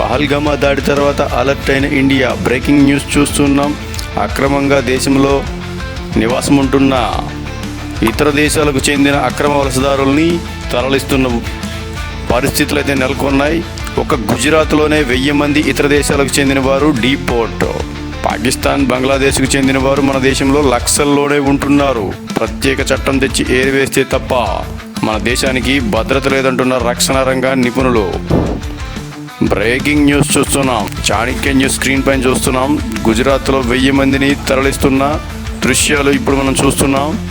పహల్గామా దాడి తర్వాత అలర్ట్ అయిన ఇండియా బ్రేకింగ్ న్యూస్ చూస్తున్నాం. అక్రమంగా దేశంలో నివాసం ఉంటున్న ఇతర దేశాలకు చెందిన అక్రమ వలసదారుల్ని తరలిస్తున్న పరిస్థితులు అయితే నెలకొన్నాయి. ఒక గుజరాత్లోనే వెయ్యి మంది ఇతర దేశాలకు చెందిన వారు డీపోర్ట్. పాకిస్తాన్ బంగ్లాదేశ్కు చెందిన వారు మన దేశంలో లక్షల్లోనే ఉంటున్నారు. ప్రత్యేక చట్టం తెచ్చి ఏరివేస్తే తప్ప మన దేశానికి భద్రత లేదంటున్న రక్షణ రంగ నిపుణులు బ్రేకింగ్ న్యూస్ చూస్తున్నాం. చాణక్య న్యూస్ స్క్రీన్ పైన చూస్తున్నాం. గుజరాత్లో వెయ్యి మందిని తరలిస్తున్న దృశ్యాలు ఇప్పుడు మనం చూస్తున్నాం.